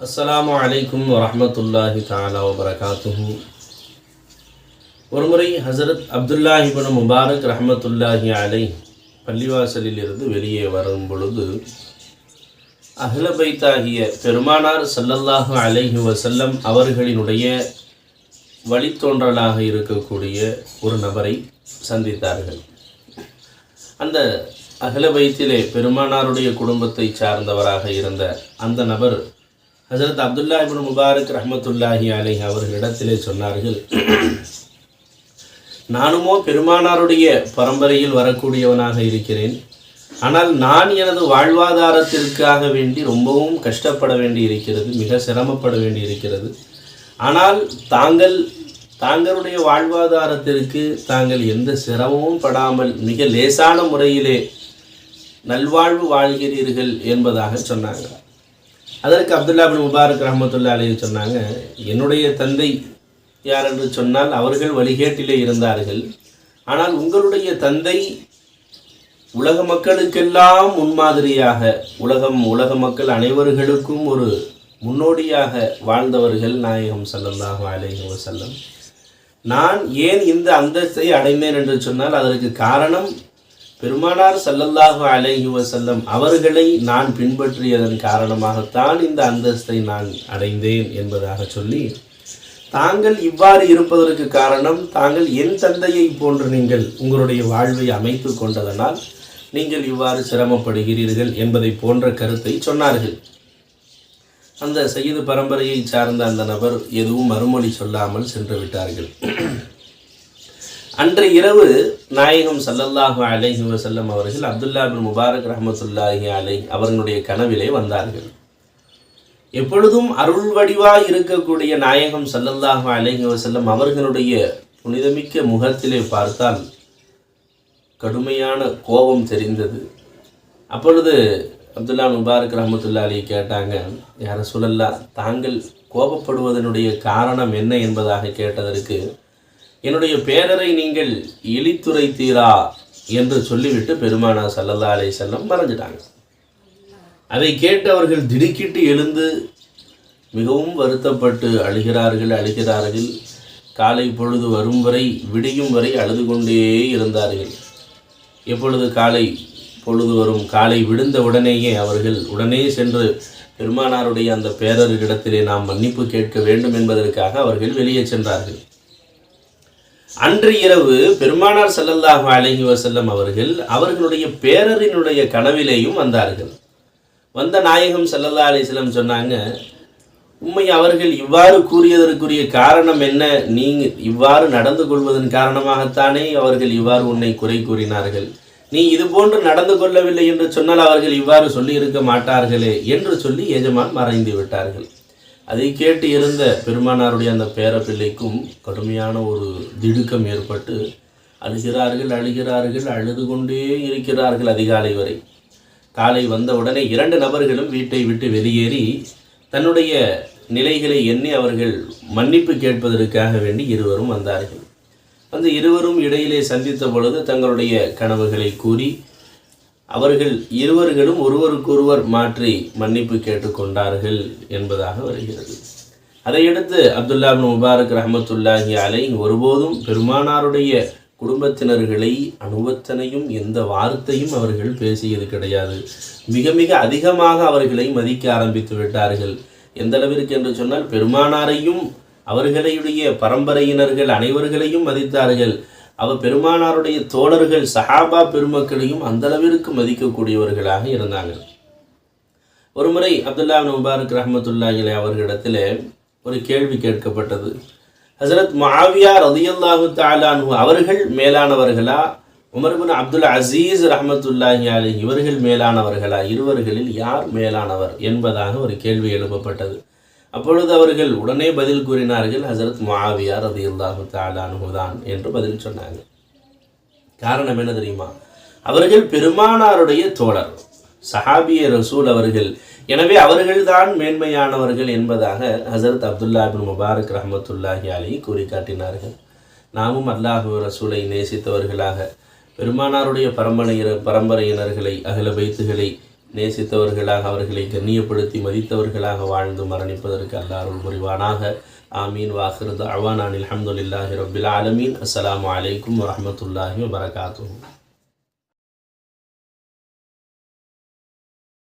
அஸ்ஸலாமு அலைக்கும் வரமத்துல்லாஹி தாலா வபரகாத்துஹு. ஒருமுறை ஹசரத் அப்துல்லாஹிபன் முபாரக் ரஹமத்துல்லாஹி அலை பள்ளிவாசலில் இருந்து வெளியே வரும் பொழுது அஹ்ல பைத்தாகிய பெருமானார் சல்லல்லாஹு அலைஹி வசல்லம் அவர்களினுடைய வழித்தோன்றலாக இருக்கக்கூடிய ஒரு நபரை சந்தித்தார்கள். அந்த அகல பைத்திலே பெருமானாருடைய குடும்பத்தை சார்ந்தவராக இருந்த அந்த நபர் ஹசரத் அப்துல்லா இபின் முபாரக் ரஹமத்துல்லாஹி அலை அவர்களிடத்திலே சொன்னார்கள் நானுமோ பெருமானாருடைய பரம்பரையில் வரக்கூடியவனாக இருக்கிறேன். ஆனால் நான் எனது வாழ்வாதாரத்திற்காக வேண்டி ரொம்பவும் கஷ்டப்பட வேண்டி இருக்கிறது மிக சிரமப்பட வேண்டி இருக்கிறது ஆனால் தாங்கள் தாங்களுடைய வாழ்வாதாரத்திற்கு தாங்கள் எந்த சிரமமும் படாமல் மிக லேசான முறையிலே நல்வாழ்வு வாழ்கிறீர்கள் என்பதாக சொன்னாங்க. அதற்கு அப்துல்லா பின் முபாரக் ரஹமத்துல்லா அலைஹி சொன்னாங்க என்னுடைய தந்தை யார் என்று சொன்னால் அவர்கள் வழிகேட்டிலே இருந்தார்கள். ஆனால் உங்களுடைய தந்தை உலக மக்களுக்கெல்லாம் முன்மாதிரியாக உலகம் உலக மக்கள் அனைவர்களுக்கும் ஒரு முன்னோடியாக வாழ்ந்தவர்கள் நாயகம் ஸல்லல்லாஹு அலைஹி செல்லம் நான் ஏன் இந்த அந்தஸ்தை அடைந்தேன் என்று சொன்னால் அதற்கு காரணம் பெருமானார் ஸல்லல்லாஹு அலைஹி செல்லம் அவர்களை நான் பின்பற்றியதன் காரணமாகத்தான் இந்த அந்தஸ்தை நான் அடைந்தேன் என்பதாக சொல்லி தாங்கள் இவ்வாறு இருப்பதற்கு காரணம் தாங்கள் என் தந்தையை போன்று நீங்கள் உங்களுடைய வாழ்வை அமைத்து கொண்டதனால் நீங்கள் இவ்வாறு சிரமப்படுகிறீர்கள் என்பதை போன்ற கருத்தை சொன்னார்கள். அந்த செய்து பரம்பரையை சார்ந்த அந்த நபர் எதுவும் மறுமொழி சொல்லாமல் சென்று விட்டார்கள். அன்று இரவு நாயகம் சல்லல்லாஹு அலைஹி வசல்லம் அவர்கள் அப்துல்லா பின் முபாரக் ரஹமத்துல்லாஹி அலை அவர்களுடைய கனவிலே வந்தார்கள். எப்பொழுதும் அருள் வடிவாய் இருக்கக்கூடிய நாயகம் சல்லல்லாஹு அலைஹி வசல்லம் அவர்களுடைய புனிதமிக்க முகத்திலே பார்த்தால் கடுமையான கோபம் தெரிந்தது. அப்பொழுது அப்துல்லா முபாரக் ரஹமத்துல்லா அலி கேட்டாங்க யார சொல்லல்லா தாங்கள் கோபப்படுவதனுடைய காரணம் என்ன என்பதாக கேட்டதற்கு என்னுடைய பேரரை நீங்கள் இழித்துரைத்தீரா? என்று சொல்லிவிட்டு பெருமானா சல்லல்லா அலை செல்லம் மறைஞ்சிட்டாங்க. அதை கேட்டு அவர்கள் திடுக்கிட்டு எழுந்து மிகவும் வருத்தப்பட்டு அழுகிறார்கள் அழுகிறார்கள். காலை பொழுது வரும் வரை விடியும் வரை அழுது கொண்டே இருந்தார்கள். எப்பொழுது காலை பொழுது வரும் காலை விழுந்த உடனேயே அவர்கள் உடனே சென்று பெருமானாருடைய அந்த பேரர்களிடத்திலே நாம் மன்னிப்பு கேட்க வேண்டும் என்பதற்காக அவர்கள் வெளியே சென்றார்கள். அன்று இரவு பெருமானார் ஸல்லல்லாஹு அழகி வசல்லம் அவர்கள் அவர்களுடைய பேரரினுடைய கனவிலேயும் வந்தார்கள். வந்த நாயகம் செல்லல்லா அலைஹி சொன்னாங்க உண்மை அவர்கள் இவ்வாறு கூறியதற்குரிய காரணம் என்ன? நீங்க இவ்வாறு நடந்து கொள்வதன் காரணமாகத்தானே அவர்கள் இவ்வாறு உன்னை குறை கூறினார்கள். நீ இது போன்று நடந்து கொள்ளவில்லை என்று சொன்னால் அவர்கள் இவ்வாறு சொல்லி இருக்க மாட்டார்களே என்று சொல்லி எஜமான் மறைந்து விட்டார்கள். அதை கேட்டு இருந்த பெருமானாருடைய அந்த பேரப்பிள்ளைக்கும் கடுமையான ஒரு திடுக்கம் ஏற்பட்டு அழுகிறார்கள் அழுகிறார்கள் அழுது கொண்டே இருக்கிறார்கள் அதிகாலை வரை. காலை வந்த உடனே இரண்டு நபர்களும் வீட்டை விட்டு வெளியேறி தன்னுடைய நிலைகளை எண்ணி அவர்கள் மன்னிப்பு கேட்பதற்காக வேண்டி இருவரும் வந்தார்கள். அந்த இருவரும் இடையிலே சந்தித்த பொழுது தங்களுடைய கனவுகளை கூறி அவர்கள் இருவர்களும் ஒருவருக்கொருவர் மாற்றி மன்னிப்பு கேட்டுக்கொண்டார்கள் என்பதாக வருகிறது. அதையடுத்து அப்துல்லா முபாரக் ரஹமத்துல்லாஹி அலை ஒருபோதும் பெருமானாருடைய குடும்பத்தினர்களை அனுபவத்தனையும் எந்த வார்த்தையும் அவர்கள் பேசியது கிடையாது. மிக மிக அதிகமாக அவர்களை மதிக்க ஆரம்பித்து விட்டார்கள். எந்த அளவிற்கு என்று சொன்னால் பெருமானாரையும் அவர்களுடைய பரம்பரையினர்கள் அனைவர்களையும் மதித்தார்கள். அவர் பெருமானாருடைய தோழர்கள் சஹாபா பெருமக்களையும் அந்த அளவிற்கு மதிக்கக்கூடியவர்களாக இருந்தாங்க ஒருமுறை அப்துல்லா முபாரக் ரஹமத்துல்லாஹிலே அவர்களிடத்தில் ஒரு கேள்வி கேட்கப்பட்டது. ஹசரத் மாவியா ரதியல்லாஹு தாலானு அவர்கள் மேலானவர்களா? உமர்பின் அப்துல் அசீஸ் ரஹமத்துல்லாஹி அலி இவர்கள் மேலானவர்களா? இருவர்களில் யார் மேலானவர் என்பதாக ஒரு கேள்வி எழுப்பப்பட்டது. அப்பொழுது அவர்கள் உடனே பதில் கூறினார்கள் ஹசரத் மாவியார் ரதியுல்லாஹு தாலானு தான் என்று பதில் சொன்னாங்க. காரணம் என்ன தெரியுமா? அவர்கள் பெருமானாருடைய தோழர் சஹாபிய ரசூல் அவர்கள். எனவே அவர்கள்தான் மேன்மையானவர்கள் என்பதாக ஹசரத் அப்துல்லா பின் முபாரக் ரஹமத்துல்லாஹி அலி கூறி காட்டினார்கள் நாமும் அல்லாஹு ரசூலை நேசித்தவர்களாக. பெருமானாருடைய பரம்பரையினர் பரம்பரையினர்களை அகல பைத்துகளை நேசித்தவர்களாக அவர்களை கண்ணியப்படுத்தி மதித்தவர்களாக வாழ்ந்து மரணிப்பதற்கு அல்லாருள் புரிவானாக ஆமீன். வாஹிருது அவானான் அலமதுல்லாஹி ரபில் ஆலமீன். அஸ்ஸலாமு அலைக்கும் வரமத்துல்லாஹி வரகாத்தூ